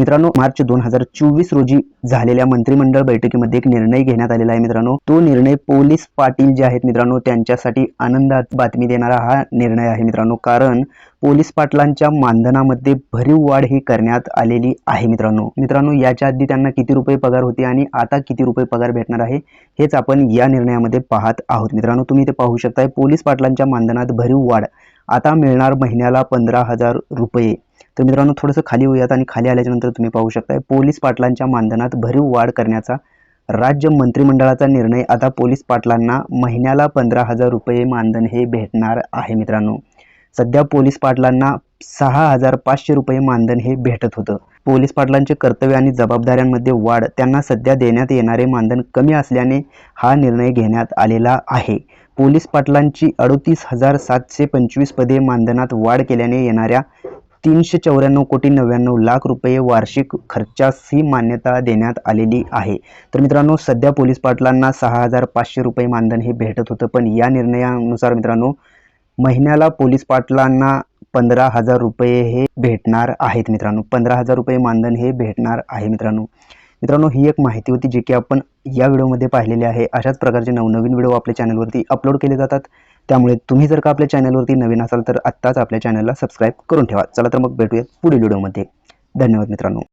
मित्रांनो मार्च दोन हजार चोवीस रोजी झालेल्या मंत्रिमंडळ बैठकीमध्ये एक निर्णय घेण्यात आलेला आहे मित्रांनो. तो निर्णय पोलीस पाटील जे आहेत मित्रांनो त्यांच्यासाठी आनंदात बातमी देणारा हा निर्णय आहे मित्रांनो. कारण पोलीस पाटलांच्या मानधनामध्ये भरीव वाढ ही करण्यात आलेली आहे मित्रांनो. मित्रांनो याच्या आधी त्यांना किती रुपये पगार होते आणि आता किती रुपये पगार भेटणार आहे हेच आपण या निर्णयामध्ये पाहत आहोत मित्रांनो. तुम्ही ते पाहू शकताय पोलीस पाटलांच्या मानधनात भरीव वाढ. आता मिळणार महिन्याला पंधरा हजार रुपये. तर मित्रांनो थोडंसं खाली होऊयात आणि खाली आल्याच्यानंतर तुम्ही पाहू शकताय पोलीस पाटलांच्या मानधनात भरीव वाढ करण्याचा राज्य मंत्रिमंडळाचा निर्णय. आता पोलीस पाटलांना महिन्याला पंधरा हजार रुपये मानधन हे भेटणार आहे मित्रांनो. सध्या पोलीस पाटलांना सहा हजार पाचशे रुपये मानधन हे भेटत होतं. पोलीस पाटलांचे कर्तव्य आणि जबाबदाऱ्यांमध्ये वाढ त्यांना सध्या देण्यात येणारे मानधन कमी असल्याने हा निर्णय घेण्यात आलेला आहे. पोलीस पाटलांची अडोतीस हजार सातशे पंचवीस पदे मानधनात वाढ केल्याने येणाऱ्या तीनशे चौऱ्याण्णव कोटी नव्याण्णव लाख रुपये वार्षिक खर्चास ही मान्यता देण्यात आलेली आहे. तर मित्रांनो सध्या पोलीस पाटलांना सहा हजार पाचशे रुपये मानधन हे भेटत होतं. पण या निर्णयानुसार मित्रांनो महिन्याला पोलीस पाटलांना पंधरा हजार रुपये हे भेटणार आहेत मित्रांनो. पंधरा हजार रुपये मानधन हे भेटणार आहे मित्रांनो. मित्रांनो ही एक माहिती होती जी की आपण या व्हिडिओमध्ये पाहिलेली आहे. अशाच प्रकारचे नवनवीन व्हिडिओ आपल्या चॅनलवरती अपलोड केले जातात. त्यामुळे तुम्ही जर का आपल्या चॅनलवरती नवीन असाल तर आत्ताच आपल्या चॅनलला सबस्क्राईब करून ठेवा. चला तर मग भेटूयात पुढील व्हिडिओमध्ये. धन्यवाद मित्रांनो.